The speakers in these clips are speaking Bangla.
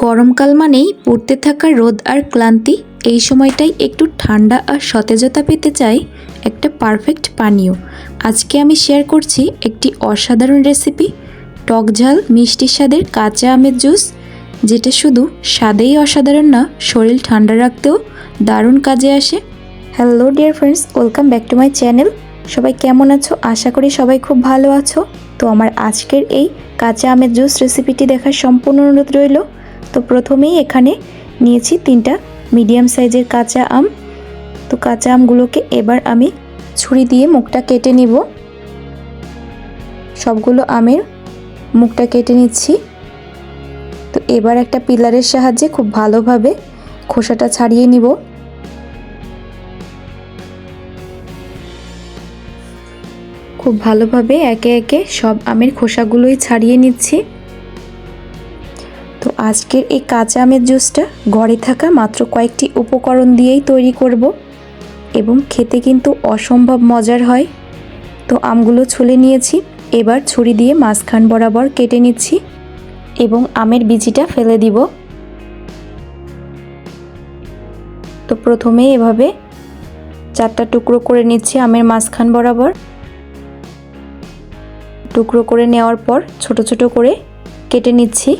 গরমকাল মানেই পড়তে থাকা রোদ আর ক্লান্তি। এই সময়টাই একটু ঠান্ডা আর সতেজতা পেতে চাই একটা পারফেক্ট পানীয়। আজকে আমি শেয়ার করছি একটি অসাধারণ রেসিপি, টক ঝাল মিষ্টি স্বাদের কাঁচা আমের জুস, যেটা শুধু স্বাদেই অসাধারণ না, শরীর ঠান্ডা রাখতেও দারুণ কাজে আসে। Hello dear friends welcome back to my channel সবাই কেমন আছো? আশা করি সবাই খুব ভালো আছো। তো আমার আজকের এই কাঁচা আমের জুস রেসিপিটি দেখার সম্পূর্ণ অনুরোধ রইল। তো প্রথমেই এখানে নিয়েছি তিনটা মিডিয়াম সাইজের কাঁচা আম। তো কাঁচা আমগুলোকে এবার আমি ছুরি দিয়ে মুখটা কেটে নিব। সবগুলো আমের মুখটা কেটে নিচ্ছি। তো এবার একটা পিলারের সাহায্যে খুব ভালোভাবে খোসাটা ছাড়িয়ে নিব। খুব ভালোভাবে একে একে সব আমের খোসাগুলোই ছাড়িয়ে নিচ্ছি। আজকের এই কাঁচা আমের জুসটা ঘরে থাকা মাত্র কয়েকটি উপকরণ দিয়েই তৈরি করব। এবং খেতে কিন্তু অসম্ভব মজার হয়। তো আমগুলো ছুলে নিয়েছি, এবার ছুরি দিয়ে মাঝখান বরাবর কেটে নিচ্ছি এবং আমের বিচিটা ফেলে দিব। তো প্রথমে এভাবে চারটা টুকরো করে নিচ্ছি আমের মাঝখান বরাবর। টুকরো করে নেওয়ার পর ছোট ছোট করে কেটে নিচ্ছি।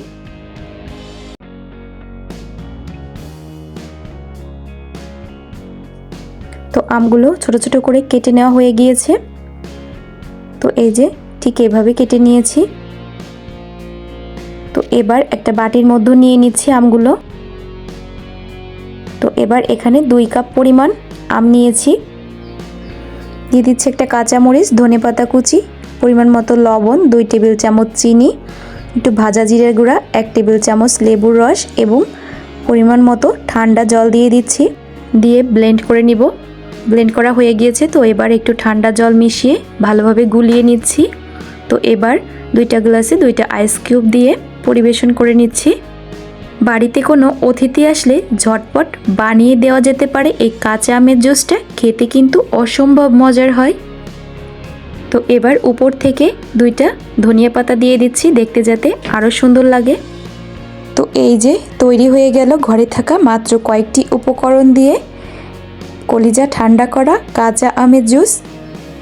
তো আমগুলো ছোট ছোট করে কেটে নেওয়া হয়ে গিয়েছে। তো এই যে ঠিক এভাবে কেটে নিয়েছি। তো এবার একটা বাটির মধ্যে নিয়ে নিচ্ছি আমগুলো। তো এবার এখানে দুই কাপ পরিমাণ আম নিয়েছি। দিয়ে দিচ্ছি একটা কাঁচামরিচ, ধনে পাতা কুচি, পরিমাণ মতো লবণ, দুই টেবিল চামচ চিনি, একটু ভাজা জিরের গুঁড়া, এক টেবিল চামচ লেবুর রস এবং পরিমাণ মতো ঠান্ডা জল দিয়ে দিচ্ছি। দিয়ে ব্লেন্ড করে নিব। ব্লেন্ড করা হয়ে গিয়েছে, তো এবার একটু ঠান্ডা জল মিশিয়ে ভালোভাবে গুলিয়ে নিচ্ছি। তো এবার দুইটা গ্লাসে দুইটা আইস কিউব দিয়ে পরিবেশন করে নিচ্ছি। বাড়িতে কোনো অতিথি আসলে ঝটপট বানিয়ে দেওয়া যেতে পারে এই কাঁচা আমের জুসটা, খেতে কিন্তু অসম্ভব মজার হয়। তো এবার উপর থেকে দুইটা ধনিয়া পাতা দিয়ে দিচ্ছি, দেখতে যাতে আরও সুন্দর লাগে। তো এই যে তৈরি হয়ে গেল ঘরে থাকা মাত্র কয়েকটি উপকরণ দিয়ে। কলিজা ঠান্ডা করা কাঁচা আমের জুস।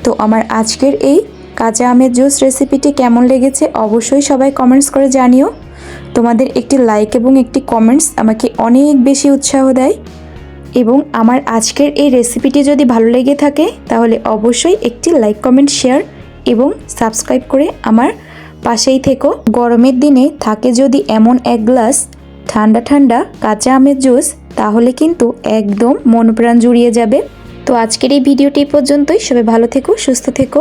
তো আমার আজকের এই কাঁচা আমের জুস রেসিপিটি কেমন লেগেছে অবশ্যই সবাই কমেন্টস করে জানিও। তোমাদের একটি লাইক এবং একটি কমেন্টস আমাকে অনেক বেশি উৎসাহ দেয়। এবং আমার আজকের এই রেসিপিটি যদি ভালো লেগে থাকে, তাহলে অবশ্যই একটি লাইক, কমেন্ট, শেয়ার এবং সাবস্ক্রাইব করে আমার পাশেই থেকো। গরমের দিনে থাকে যদি এমন এক গ্লাস ঠান্ডা ঠান্ডা কাঁচা আমের জুস তাহলে কিন্তু একদম মন প্রাণ জুড়িয়ে যাবে। তো আজকের এই ভিডিওটি পর্যন্তই। সবাই ভালো থেকো, সুস্থ থেকো।